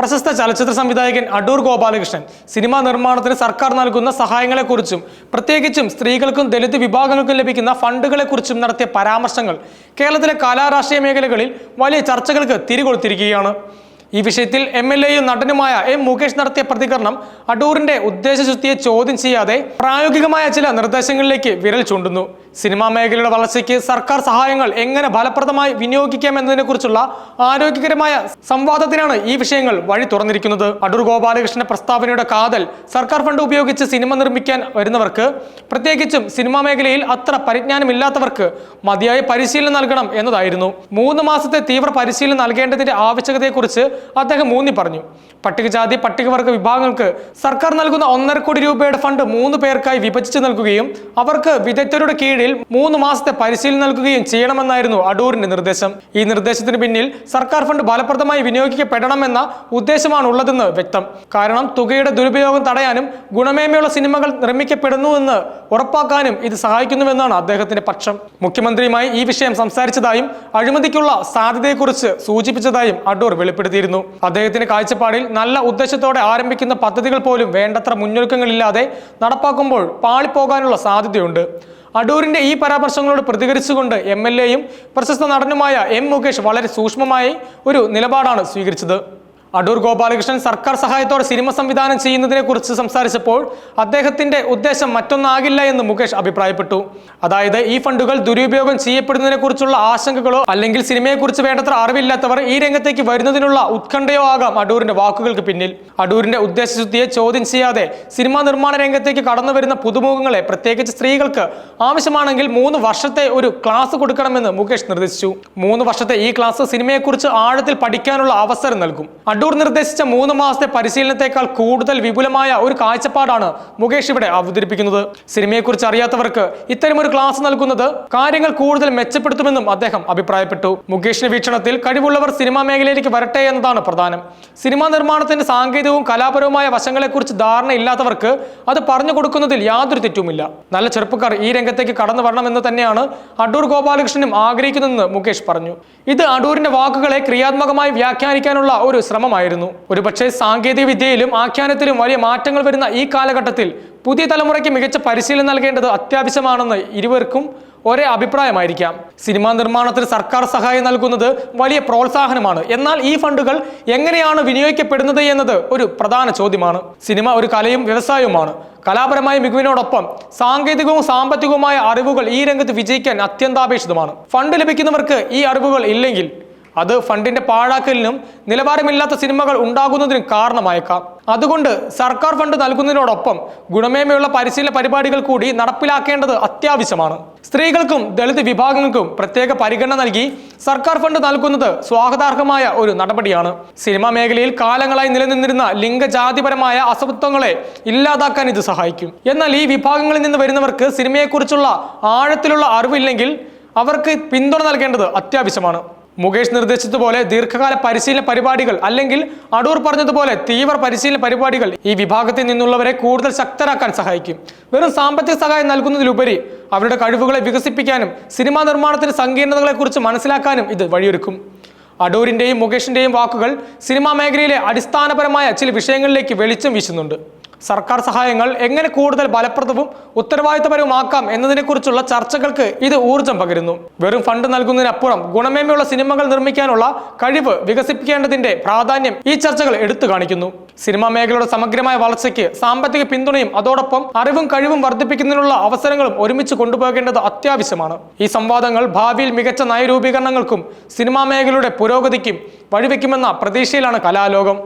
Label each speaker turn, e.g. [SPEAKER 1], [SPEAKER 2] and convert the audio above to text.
[SPEAKER 1] പ്രശസ്ത ചലച്ചിത്ര സംവിധായകൻ അടൂർ ഗോപാലകൃഷ്ണൻ. സിനിമാ നിർമ്മാണത്തിന് സർക്കാർ നൽകുന്ന സഹായങ്ങളെക്കുറിച്ചും പ്രത്യേകിച്ചും സ്ത്രീകൾക്കും ദലിത് വിഭാഗങ്ങൾക്കും ലഭിക്കുന്ന ഫണ്ടുകളെക്കുറിച്ചും നടത്തിയ പരാമർശങ്ങൾ കേരളത്തിലെ കലാരാഷ്ട്രീയ മേഖലകളിൽ വലിയ ചർച്ചകൾക്ക് തിരികൊളുത്തിരിക്കുകയാണ്. ഈ വിഷയത്തിൽ എം എൽ എയും നടനുമായ എം മുകേഷ് നടത്തിയ പ്രതികരണം അടൂറിന്റെ ഉദ്ദേശശുദ്ധിയെ ചോദ്യം ചെയ്യാതെ പ്രായോഗികമായ ചില നിർദ്ദേശങ്ങളിലേക്ക് വിരൽ ചൂണ്ടുന്നു. സിനിമാ മേഖലയുടെ വളർച്ചയ്ക്ക് സർക്കാർ സഹായങ്ങൾ എങ്ങനെ ഫലപ്രദമായി വിനിയോഗിക്കാം എന്നതിനെക്കുറിച്ചുള്ള ആരോഗ്യകരമായ സംവാദത്തിനാണ് ഈ വിഷയങ്ങൾ വഴി തുറന്നിരിക്കുന്നത്. അടൂർ ഗോപാലകൃഷ്ണ പ്രസ്താവനയുടെ കാതൽ സർക്കാർ ഫണ്ട് ഉപയോഗിച്ച് സിനിമ നിർമ്മിക്കാൻ വരുന്നവർക്ക് പ്രത്യേകിച്ചും സിനിമാ മേഖലയിൽ അത്ര പരിജ്ഞാനമില്ലാത്തവർക്ക് മതിയായ പരിശീലനം നൽകണം എന്നതായിരുന്നു. മൂന്ന് മാസത്തെ തീവ്ര പരിശീലനം നൽകേണ്ടതിന്റെ ആവശ്യകതയെക്കുറിച്ച് അദ്ദേഹം മൂന്നി പറഞ്ഞു. പട്ടികജാതി പട്ടികവർഗ വിഭാഗങ്ങൾക്ക് സർക്കാർ നൽകുന്ന ഒന്നര കോടി രൂപയുടെ ഫണ്ട് മൂന്ന് പേർക്കായി വിഭജിച്ച് നൽകുകയും അവർക്ക് വിദഗ്ധരുടെ കീഴിൽ മൂന്ന് മാസത്തെ പരിശീലനം നൽകുകയും ചെയ്യണമെന്നായിരുന്നു അടൂരിന്റെ നിർദ്ദേശം. ഈ നിർദ്ദേശത്തിന് പിന്നിൽ സർക്കാർ ഫണ്ട് ഫലപ്രദമായി വിനിയോഗിക്കപ്പെടണമെന്ന ഉദ്ദേശമാണ് ഉള്ളതെന്ന് വ്യക്തം. കാരണം തുകയുടെ ദുരുപയോഗം തടയാനും ഗുണമേന്മയുള്ള സിനിമകൾ നിർമ്മിക്കപ്പെടുന്നുവെന്ന് ഉറപ്പാക്കാനും ഇത് സഹായിക്കുന്നുവെന്നാണ് അദ്ദേഹത്തിന്റെ പക്ഷം. മുഖ്യമന്ത്രിയുമായി ഈ വിഷയം സംസാരിച്ചതായും അഴിമതിക്കുള്ള സാധ്യതയെക്കുറിച്ച് സൂചിപ്പിച്ചതായും അടൂർ വെളിപ്പെടുത്തിയിരുന്നു. അദ്ദേഹത്തിന്റെ കാഴ്ചപ്പാടിൽ നല്ല ഉദ്ദേശത്തോടെ ആരംഭിക്കുന്ന പദ്ധതികൾ പോലും വേണ്ടത്ര മുന്നൊരുക്കങ്ങളില്ലാതെ നടപ്പാക്കുമ്പോൾ പാളിപ്പോകാനുള്ള സാധ്യതയുണ്ട്. അടൂരിന്റെ ഈ പരാമർശങ്ങളോട് പ്രതികരിച്ചുകൊണ്ട് എം എൽ എയും പ്രശസ്ത നടനുമായ എം മുകേഷ് വളരെ സൂക്ഷ്മമായി ഒരു നിലപാടാണ് സ്വീകരിച്ചത്. അടൂർ ഗോപാലകൃഷ്ണൻ സർക്കാർ സഹായത്തോടെ സിനിമ സംവിധാനം ചെയ്യുന്നതിനെ കുറിച്ച് സംസാരിച്ചപ്പോൾ അദ്ദേഹത്തിന്റെ ഉദ്ദേശം മറ്റൊന്നാകില്ല എന്ന് മുകേഷ് അഭിപ്രായപ്പെട്ടു. അതായത് ഈ ഫണ്ടുകൾ ദുരുപയോഗം ചെയ്യപ്പെടുന്നതിനെ കുറിച്ചുള്ള ആശങ്കകളോ അല്ലെങ്കിൽ സിനിമയെക്കുറിച്ച് വേണ്ടത്ര അറിവില്ലാത്തവർ ഈ രംഗത്തേക്ക് വരുന്നതിനുള്ള ഉത്കണ്ഠയോ ആകാം അടൂരിന്റെ വാക്കുകൾക്ക് പിന്നിൽ. അടൂരിന്റെ ഉദ്ദേശശുദ്ധിയെ ചോദ്യം ചെയ്യാതെ സിനിമാ നിർമ്മാണ രംഗത്തേക്ക് കടന്നു വരുന്ന പുതുമുഖങ്ങളെ പ്രത്യേകിച്ച് സ്ത്രീകൾക്ക് ആവശ്യമാണെങ്കിൽ മൂന്ന് വർഷത്തെ ഒരു ക്ലാസ് കൊടുക്കണമെന്ന് മുകേഷ് നിർദ്ദേശിച്ചു. മൂന്ന് വർഷത്തെ ഈ ക്ലാസ് സിനിമയെക്കുറിച്ച് ആഴത്തിൽ പഠിക്കാനുള്ള അവസരം നൽകും. അടൂർ നിർദ്ദേശിച്ച മൂന്ന് മാസത്തെ പരിശീലനത്തെക്കാൾ കൂടുതൽ വിപുലമായ ഒരു കാഴ്ചപ്പാടാണ് മുകേഷ് ഇവിടെ അവതരിപ്പിക്കുന്നത്. സിനിമയെക്കുറിച്ച് അറിയാത്തവർക്ക് ഇത്തരമൊരു ക്ലാസ് നൽകുന്നത് കാര്യങ്ങൾ കൂടുതൽ മെച്ചപ്പെടുത്തുമെന്നും അദ്ദേഹം അഭിപ്രായപ്പെട്ടു. മുകേഷിന്റെ വീക്ഷണത്തിൽ കഴിവുള്ളവർ സിനിമാ മേഖലയിലേക്ക് വരട്ടെ എന്നതാണ് പ്രധാനം. സിനിമാ നിർമ്മാണത്തിന്റെ സാങ്കേതികവും കലാപരവുമായ വശങ്ങളെക്കുറിച്ച് ധാരണയില്ലാത്തവർക്ക് അത് പറഞ്ഞു കൊടുക്കുന്നതിൽ യാതൊരു തെറ്റുമില്ല. നല്ല ചെറുപ്പക്കാർ ഈ രംഗത്തേക്ക് കടന്നു വരണമെന്ന് തന്നെയാണ് അടൂർ ഗോപാലകൃഷ്ണനും ആഗ്രഹിക്കുന്നതെന്ന് മുകേഷ് പറഞ്ഞു. ഇത് അടൂരിന്റെ വാക്കുകളെ ക്രിയാത്മകമായി വ്യാഖ്യാനിക്കാനുള്ള ഒരു ശ്രമമായിരുന്നു ഒരുപക്ഷെ സാങ്കേതിക വിദ്യയിലും ആഖ്യാനത്തിലും വലിയ മാറ്റങ്ങൾ വരുന്ന ഈ കാലഘട്ടത്തിൽ പുതിയ തലമുറയ്ക്ക് മികച്ച പരിശീലനം നൽകേണ്ടത് അത്യാവശ്യമാണെന്ന് ഇരുവർക്കും ഒരേ അഭിപ്രായമായിരിക്കാം. സിനിമാ നിർമ്മാണത്തിന് സർക്കാർ സഹായം നൽകുന്നത് വലിയ പ്രോത്സാഹനമാണ്. എന്നാൽ ഈ ഫണ്ടുകൾ എങ്ങനെയാണ് വിനിയോഗിക്കപ്പെടുന്നത് എന്നത് ഒരു പ്രധാന ചോദ്യമാണ്. സിനിമ ഒരു കലയും വ്യവസായവുമാണ്. കലാപരമായ മികവിനോടൊപ്പം സാങ്കേതികവും സാമ്പത്തികവുമായ അറിവുകൾ ഈ രംഗത്ത് വിജയിക്കാൻ അത്യന്താപേക്ഷിതമാണ്. ഫണ്ട് ലഭിക്കുന്നവർക്ക് ഈ അറിവുകൾ ഇല്ലെങ്കിൽ അത് ഫണ്ടിന്റെ പാഴാക്കലിനും നിലവാരമില്ലാത്ത സിനിമകൾ ഉണ്ടാകുന്നതിനും കാരണമായേക്കാം. അതുകൊണ്ട് സർക്കാർ ഫണ്ട് നൽകുന്നതിനോടൊപ്പം ഗുണമേന്മയുള്ള പരിശീലന പരിപാടികൾ കൂടി നടപ്പിലാക്കേണ്ടത് അത്യാവശ്യമാണ്. സ്ത്രീകൾക്കും ദളിത് വിഭാഗങ്ങൾക്കും പ്രത്യേക പരിഗണന നൽകി സർക്കാർ ഫണ്ട് നൽകുന്നത് സ്വാഗതാർഹമായ ഒരു നടപടിയാണ്. സിനിമാ മേഖലയിൽ കാലങ്ങളായി നിലനിന്നിരുന്ന ലിംഗജാതിപരമായ അസമത്വങ്ങളെ ഇല്ലാതാക്കാൻ ഇത് സഹായിക്കും. എന്നാൽ ഈ വിഭാഗങ്ങളിൽ നിന്ന് വരുന്നവർക്ക് സിനിമയെക്കുറിച്ചുള്ള ആഴത്തിലുള്ള അറിവില്ലെങ്കിൽ അവർക്ക് പിന്തുണ നൽകേണ്ടത് അത്യാവശ്യമാണ്. മുകേഷ് നിർദ്ദേശിച്ചതുപോലെ ദീർഘകാല പരിശീലന പരിപാടികൾ അല്ലെങ്കിൽ അടൂർ പറഞ്ഞതുപോലെ തീവ്ര പരിശീലന പരിപാടികൾ ഈ വിഭാഗത്തിൽ നിന്നുള്ളവരെ കൂടുതൽ ശക്തരാക്കാൻ സഹായിക്കും. വെറും സാമ്പത്തിക സഹായം നൽകുന്നതിലുപരി അവരുടെ കഴിവുകളെ വികസിപ്പിക്കാനും സിനിമാ നിർമ്മാണത്തിന്റെ സങ്കീർണതകളെക്കുറിച്ച് മനസ്സിലാക്കാനും ഇത് വഴിയൊരുക്കും. അടൂരിന്റെയും മുകേഷിന്റെയും വാക്കുകൾ സിനിമാ മേഖലയിലെ അടിസ്ഥാനപരമായ ചില വിഷയങ്ങളിലേക്ക് വെളിച്ചം വീശുന്നുണ്ട്. സർക്കാർ സഹായങ്ങൾ എങ്ങനെ കൂടുതൽ ഫലപ്രദവും ഉത്തരവാദിത്തപരവുമാക്കാം എന്നതിനെക്കുറിച്ചുള്ള ചർച്ചകൾക്ക് ഇത് ഊർജം പകരുന്നു. വെറും ഫണ്ട് നൽകുന്നതിനപ്പുറം ഗുണമേന്മയുള്ള സിനിമകൾ നിർമ്മിക്കാനുള്ള കഴിവ് വികസിപ്പിക്കേണ്ടതിന്റെ പ്രാധാന്യം ഈ ചർച്ചകൾ എടുത്തു കാണിക്കുന്നു. സിനിമാ മേഖലയുടെ സമഗ്രമായ വളർച്ചയ്ക്ക് സാമ്പത്തിക പിന്തുണയും അതോടൊപ്പം അറിവും കഴിവും വർദ്ധിപ്പിക്കുന്നതിനുള്ള അവസരങ്ങളും ഒരുമിച്ച് കൊണ്ടുപോകേണ്ടത് അത്യാവശ്യമാണ്. ഈ സംവാദങ്ങൾ ഭാവിയിൽ മികച്ച നയരൂപീകരണങ്ങൾക്കും സിനിമാ മേഖലയുടെ പുരോഗതിക്കും വഴിവെക്കുമെന്ന പ്രതീക്ഷയിലാണ് കലാലോകം.